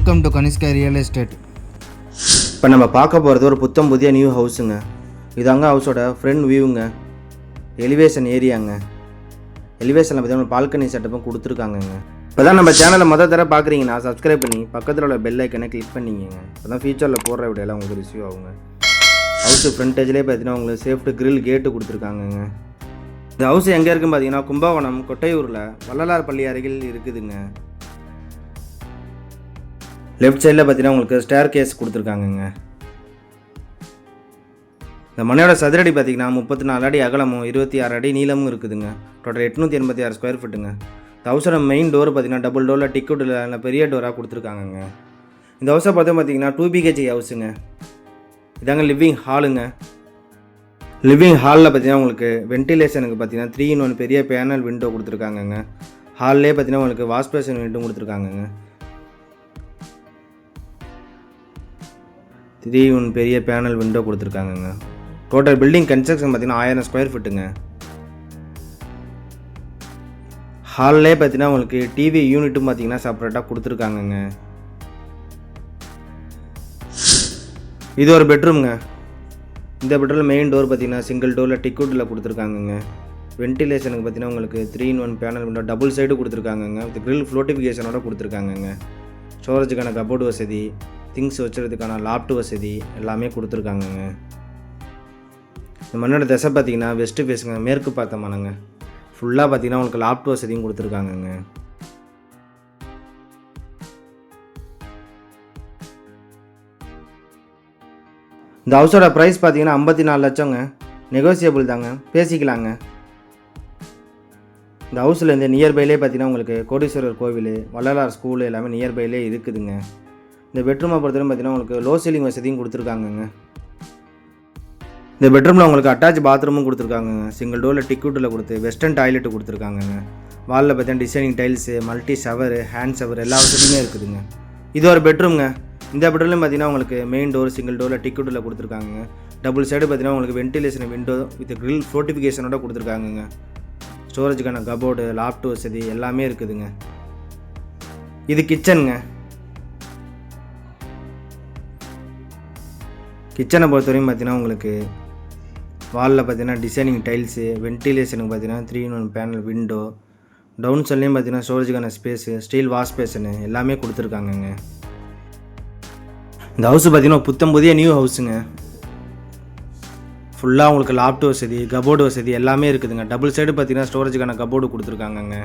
Welcome to Kanishka real estate இப்போ நம்ம பார்க்க போகிறது ஒரு புத்தம் புதிய நியூ ஹவுஸுங்க இதாங்க ஹவுஸோட ஃப்ரண்ட் வியூங்க எலிவேஷன் ஏரியாங்க எலிவேஷனில் பார்த்தீங்கன்னா பால்கனி செட்டப்பும் கொடுத்துருக்காங்கங்க. இப்போ தான் நம்ம சேனலை மொதல் தர பார்க்குறீங்கன்னா சப்ஸ்கிரைப் பண்ணி பக்கத்தில் உள்ள பெல் ஐக்கனை கிளிக் பண்ணிக்கங்க. இப்போ தான் ஃபியூச்சரில் போடுற வீடியோலாம் உங்களுக்கு ரிசீவ் ஆகுங்க. ஹவுஸ் ஃப்ரண்டேஜ்லேயே பார்த்தீங்கன்னா உங்களுக்கு சேஃப்ட்டு கிரில் கேட்டு கொடுத்துருக்காங்கங்க. இந்த ஹவுஸ் எங்கே இருக்குன்னு பார்த்தீங்கன்னா கும்பகோணம் கொட்டையூரில் வள்ளலார் பள்ளி அருகில் இருக்குதுங்க. லெஃப்ட் சைடில் பார்த்தீங்கன்னா உங்களுக்கு ஸ்டேர் கேஸ் கொடுத்துருக்காங்கங்க. இந்த மனையோட சதுரடி பார்த்தீங்கன்னா முப்பத்தி நாலு அடி அகலமும் இருபத்தி ஆறு அடி நீளமும் இருக்குதுங்க. டோட்டல் எட்நூற்றி எண்பத்தி ஆறு ஸ்கொயர் ஃபீட்டுங்க இந்த ஹவுஸோட மெயின் டோர் பார்த்திங்கன்னா டபுள் டோரில் டிக்கெட்டில் நல்ல பெரிய டோராக கொடுத்துருக்காங்கங்க. இந்த ஹவுஸை பார்த்தோம் பார்த்தீங்கன்னா டூ பிஹெச்சி ஹவுஸுங்க இதாங்க லிவிங் ஹாலுங்க லிவிங் ஹாலில் பார்த்தீங்கன்னா உங்களுக்கு வென்டிலேஷனுக்கு பார்த்தீங்கன்னா த்ரீ இன் ஒன் பெரிய பேனல் விண்டோ கொடுத்துருக்காங்கங்க. ஹால்லே பார்த்தீங்கன்னா உங்களுக்கு வாஷ் பேஷன் விண்டோ கொடுத்துருக்காங்கங்க. த்ரீ ஒன் பெரிய பேனல் விண்டோ கொடுத்துருக்காங்கங்க. டோட்டல் பில்டிங் கன்ஸ்ட்ரக்ஷன் பார்த்தீங்கன்னா ஆயிரம் ஸ்கொயர் ஃபீட்டுங்க ஹாலிலே பார்த்தீங்கன்னா உங்களுக்கு டிவி யூனிட்டும் பார்த்தீங்கன்னா செப்பரேட்டாக கொடுத்துருக்காங்கங்க. இது ஒரு பெட்ரூம்ங்க இந்த பெட்ரூம் மெயின் டோர் பார்த்தீங்கன்னா சிங்கிள் டோரில் டிக்கெட்டில் கொடுத்துருக்காங்கங்க. வென்டிலேஷனுக்கு பார்த்தீங்கன்னா உங்களுக்கு three in one panel window double side கொடுத்துருக்காங்கங்க. With grill ஃப்ளோட்டிஃபிகேஷனோட கொடுத்துருக்காங்கங்க. ஸ்டோரேஜுக்கான கபோர்டு வசதி. திங்ஸ் வச்சுறதுக்கான லாப்ட் வசதி எல்லாமே கொடுத்துருக்காங்கங்க. இந்த மண்ணோட திசை பார்த்தீங்கன்னா வெஸ்ட்டு ஃபேஸுங்க மேற்கு பார்த்த மனங்க ஃபுல்லாக பார்த்தீங்கன்னா உங்களுக்கு லாப்ட் வசதியும் கொடுத்துருக்காங்கங்க. இந்த ஹவுஸோட ப்ரைஸ் பார்த்தீங்கன்னா ஐம்பத்தி நாலு லட்சங்க. நெகோசியபிள் தாங்க. பேசிக்கலாங்க. இந்த ஹவுஸில் இந்த நியர்பைலே பார்த்தீங்கன்னா உங்களுக்கு கோடீஸ்வரர் கோவில் வள்ளலார் ஸ்கூல் எல்லாமே நியர்பைலே இருக்குதுங்க. இந்த பெட்ரூமை பொறுத்தவரை பார்த்தீங்கன்னா உங்களுக்கு லோ சீலிங் வசதியும் கொடுத்துருக்காங்கங்க. இந்த பெட்ரூமில் உங்களுக்கு அட்டாச் பாத்ரூமும் கொடுத்துருக்காங்கங்க. சிங்கிள் டோரில் டிக்கெட்டில் கொடுத்து வெஸ்டர்ன் டாய்லெட்டு கொடுத்துருக்காங்கங்க. வாலில் பார்த்தீங்கன்னா designing tiles multi shower hand shower எல்லா வசதியுமே இருக்குதுங்க. இது ஒரு பெட்ரூம்ங்க இந்த பெட்ரூம்லையும் பார்த்தீங்கன்னா உங்களுக்கு மெயின் டோர் சிங்கிள் டோரில் டிக்கூட்டில் கொடுத்துருக்காங்க டபுள் சைடு பார்த்தீங்கன்னா உங்களுக்கு வென்டிலேஷன் விண்டோ வித் க்ரில் ஃப்ளோட்டிஃபிகேஷனோட கொடுத்துருக்காங்கங்க. ஸ்டோரேஜுக்கான கபோர்டு லாப்ட் வசதி எல்லாமே இருக்குதுங்க. இது கிச்சனுங்க கிச்சனை பொறுத்தவரையும் பார்த்தீங்கன்னா உங்களுக்கு வாலில் பார்த்தீங்கன்னா டிசைனிங் டைல்ஸு வென்டிலேஷனுக்கு பார்த்தீங்கன்னா three one panel window down சைட்லேயும் பார்த்தீங்கன்னா ஸ்டோரேஜுக்கான ஸ்பேஸு ஸ்டீல் வாஷ் பேஷனு எல்லாமே கொடுத்துருக்காங்கங்க. இந்த ஹவுஸ் பார்த்தீங்கன்னா புத்தம் புதிய நியூ ஹவுஸுங்க ஃபுல்லாக உங்களுக்கு லாப்ட் வசதி கபோர்டு வசதி எல்லாமே இருக்குதுங்க. டபுள் சைடு பார்த்தீங்கன்னா ஸ்டோரேஜுக்கான கபோர்டு கொடுத்துருக்காங்கங்க.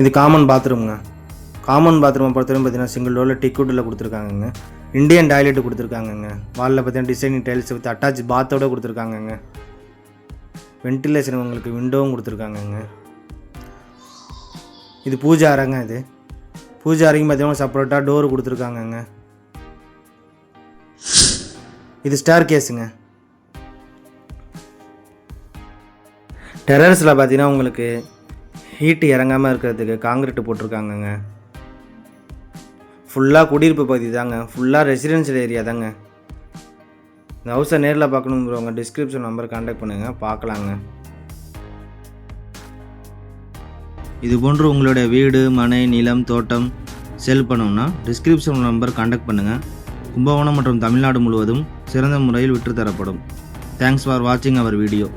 இது காமன் பாத்ரூம்ங்க காமன் பாத்ரூமை பொறுத்தவரைக்கும் பார்த்தீங்கன்னா சிங்கிள் டோரில் டிக்கூட்டில் கொடுத்துருக்காங்கங்க. இந்தியன் டாய்லெட் கொடுத்துருக்காங்கங்க. வாலில் பார்த்தீங்கன்னா டிசைனிங் டைல்ஸ் வித் அட்டாச் பாத்தோட கொடுத்துருக்காங்கங்க. வென்டிலேஷன் உங்களுக்கு விண்டோவும் கொடுத்துருக்காங்கங்க. இது பூஜை அறைங்க இது. பூஜை அறைக்கும் பார்த்தீங்கன்னா செப்பரேட்டாக டோர் கொடுத்துருக்காங்கங்க. இது ஸ்டார் கேஸுங்க டெரர்ஸில் பார்த்தீங்கன்னா உங்களுக்கு ஹீட்டு இறங்காமல் இருக்கிறதுக்கு காங்கிரீட் போட்டிருக்காங்கங்க. ஃபுல்லாக குடியிருப்பு பகுதி தாங்க. ஃபுல்லாக ரெசிடென்ஷியல் ஏரியா தாங்க. இந்த ஹவுஸை நேரில் பார்க்கணுங்கிறவங்க டிஸ்கிரிப்ஷன் நம்பர் காண்டாக்ட் பண்ணுங்கள் பார்க்கலாங்க. இது போன்று உங்களுடைய வீடு மனை நிலம் தோட்டம் செல் பண்ணணும்னா டிஸ்கிரிப்ஷன் நம்பர் காண்டாக்ட் பண்ணுங்கள் கும்பகோணம் மற்றும் தமிழ்நாடு முழுவதும் சிறந்த முறையில் விற்றுத்தரப்படும். தேங்க்ஸ் ஃபார் வாட்சிங் அவர் வீடியோ